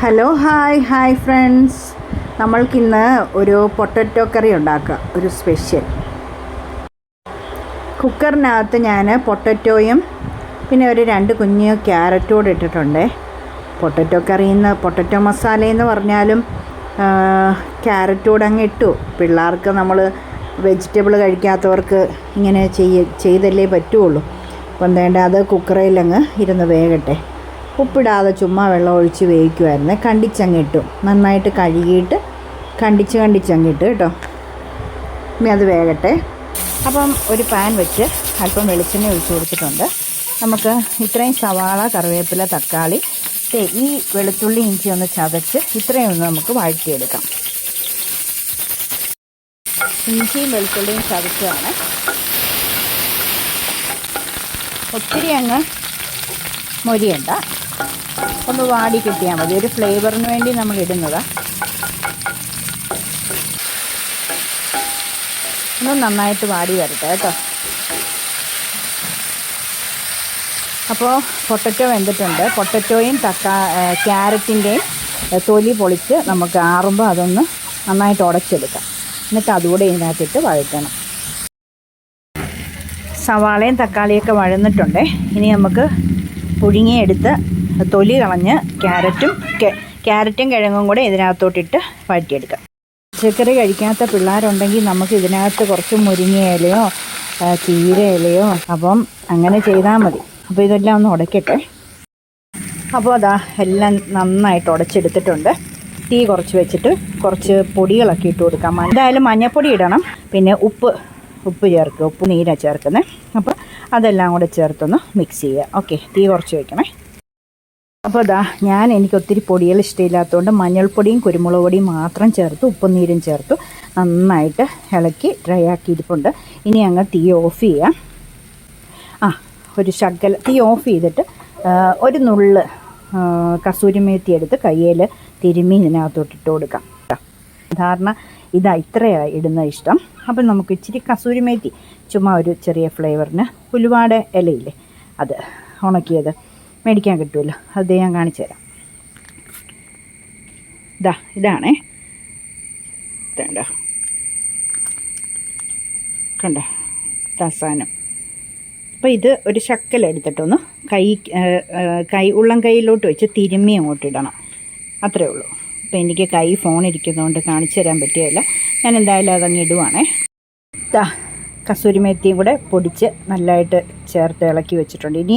Hello hi hi friends നമ്മൾക്കിന്ന് ഒരു potato കറി ഉണ്ടാക്കുക ഒരു സ്പെഷ്യൽ കുക്കറിനകത്ത് ഞാൻ പൊട്ടറ്റോയും പിന്നെ ഒരു രണ്ട് കുഞ്ഞ് ക്യാരറ്റും കൂടെ ഇട്ടിട്ടുണ്ട്. പൊട്ടറ്റോ കറിയിൽ നിന്ന് പൊട്ടറ്റോ മസാല എന്ന് പറഞ്ഞാലും ക്യാരറ്റ് കൂടെ അങ്ങ് ഇട്ടു. പിള്ളേർക്ക് നമ്മൾ വെജിറ്റബിൾ കഴിക്കാത്തവർക്ക് ഇങ്ങനെ ചെയ്യ ചെയ്തല്ലേ പറ്റുള്ളൂ. അപ്പം വേണ്ട അത് കുക്കറിലങ്ങ് ഇരുന്ന് വേകട്ടെ. ഉപ്പിടാതെ ചുമ്മാ വെള്ളം ഒഴിച്ച് വേവിക്കുമായിരുന്നു കണ്ടിച്ചങ്ങിട്ടു. നന്നായിട്ട് കഴുകിയിട്ട് കണ്ടിച്ച് കണ്ടിച്ചങ്ങിട്ട് കേട്ടോ. ഇനി അത് വേകട്ടെ. അപ്പം ഒരു പാൻ വെച്ച് അല്പം വെളിച്ചെണ്ണ ഒഴിച്ച് കൊടുത്തിട്ടുണ്ട്. നമുക്ക് ഇത്രയും സവാള കറിവേപ്പില തക്കാളി ഈ വെളുത്തുള്ളി ഇഞ്ചി ഒന്ന് ചതച്ച് ഇത്രയും ഒന്ന് നമുക്ക് വഴറ്റിയെടുക്കാം. ഇഞ്ചിയും വെളുത്തുള്ളിയും ചതച്ചതാണ്. ഒത്തിരി അങ്ങ് മൊരിയണ്ട. ഒന്ന് വാടി കിട്ടിയാൽ മതി. ഒരു ഫ്ലേവറിന് വേണ്ടി നമ്മൾ ഇടുന്നതാണ് ഒന്ന് നന്നായിട്ട് വാടി വരട്ടെ കേട്ടോ. അപ്പോൾ പൊട്ടറ്റോ വെന്തിട്ടുണ്ട്. പൊട്ടറ്റോയും തക്കാ ക്യാരറ്റിന്റെയും തൊലി പൊളിച്ച് നമുക്ക് ആറുമ്പോൾ അതൊന്ന് നന്നായിട്ട് ഉടച്ചെടുക്കാം. എന്നിട്ട് അതുകൂടെ ഇതിനകത്തിട്ട് വഴറ്റണം. സവാളയും തക്കാളിയൊക്കെ വഴന്നിട്ടുണ്ട്. ഇനി നമുക്ക് പുഴുങ്ങിയെടുത്ത് തൊലി കളഞ്ഞ് ക്യാരറ്റും ക്യാരറ്റും കിഴങ്ങും കൂടെ ഇതിനകത്തോട്ടിട്ട് വഴറ്റിയെടുക്കാം. പച്ചക്കറി കഴിക്കാത്ത പിള്ളേരുണ്ടെങ്കിൽ നമുക്ക് ഇതിനകത്ത് കുറച്ച് മുരിങ്ങ ഇലയോ ചീര ഇലയോ അപ്പം അങ്ങനെ ചെയ്താൽ മതി. അപ്പോൾ ഇതെല്ലാം ഒന്ന് ഉടയ്ക്കട്ടെ അപ്പോൾ അതാ എല്ലാം നന്നായിട്ട് ഉടച്ചെടുത്തിട്ടുണ്ട്. തീ കുറച്ച് വെച്ചിട്ട് കുറച്ച് പൊടികളൊക്കെ ഇട്ട് കൊടുക്കാം. എന്തായാലും മഞ്ഞപ്പൊടി ഇടണം. പിന്നെ ഉപ്പ് ഉപ്പ് ചേർക്കുക. ഉപ്പ് നീരാണ് ചേർക്കുന്നത്. അപ്പോൾ അതെല്ലാം കൂടെ ചേർത്തൊന്ന് മിക്സ് ചെയ്യുക. ഓക്കെ തീ കുറച്ച് വയ്ക്കണേ അപ്പോൾ ഇതാ ഞാൻ എനിക്ക് ഒത്തിരി പൊടികൾ ഇഷ്ടമില്ലാത്തതുകൊണ്ട് മഞ്ഞൾപ്പൊടിയും കുരുമുളക് പൊടിയും മാത്രം ചേർത്ത് ഉപ്പും ചേർത്ത്. നന്നായിട്ട് ഇളക്കി ഡ്രൈ ആക്കി ഇരിപ്പുണ്ട് ഇനി അങ്ങ് തീ ഓഫ് ചെയ്യാം. ആ ഒരു ശകല തീ ഓഫ് ചെയ്തിട്ട് ഒരു നുള്ള് കസൂരി മേത്തി എടുത്ത് കയ്യിൽ തിരുമ്മി ഇതിനകത്തോട്ട് ഇട്ട് കൊടുക്കാം. സാധാരണ ഇതാ ഇത്രയാണ് ഇടുന്ന ഇഷ്ടം. അപ്പം നമുക്ക് ഇച്ചിരി കസൂരി മേത്തി ചുമ്മാ ഒരു ചെറിയ ഫ്ലേവറിന് ഉലുവാട് ഇലയില്ലേ? അത് ഉണക്കിയത്. മേടിക്കാൻ കിട്ടുമല്ലോ. അത് ഞാൻ കാണിച്ചു തരാം. ഇതാ ഇതാണേ. ഇതേണ്ട? കണ്ട? തസാനം അപ്പോൾ ഇത് ഒരു ശക്കല എടുത്തിട്ടൊന്ന് കൈ കൈ ഉള്ളം കൈയിലോട്ട് വെച്ച് തിരുമ്മി അങ്ങോട്ട് ഇടണം. അത്രേ ഉള്ളൂ. അപ്പോൾ എനിക്ക് കൈ ഫോൺ ഇരിക്കുന്നതുകൊണ്ട് കാണിച്ചു തരാൻ പറ്റുകയില്ല. ഞാൻ എന്തായാലും അതങ്ങ് ഇടുവാണേ. ദാ കസൂരി മേത്തിയും കൂടെ പൊടിച്ച് നല്ലതായിട്ട് ചേർത്ത് ഇളക്കി വെച്ചിട്ടുണ്ട്. ഇനി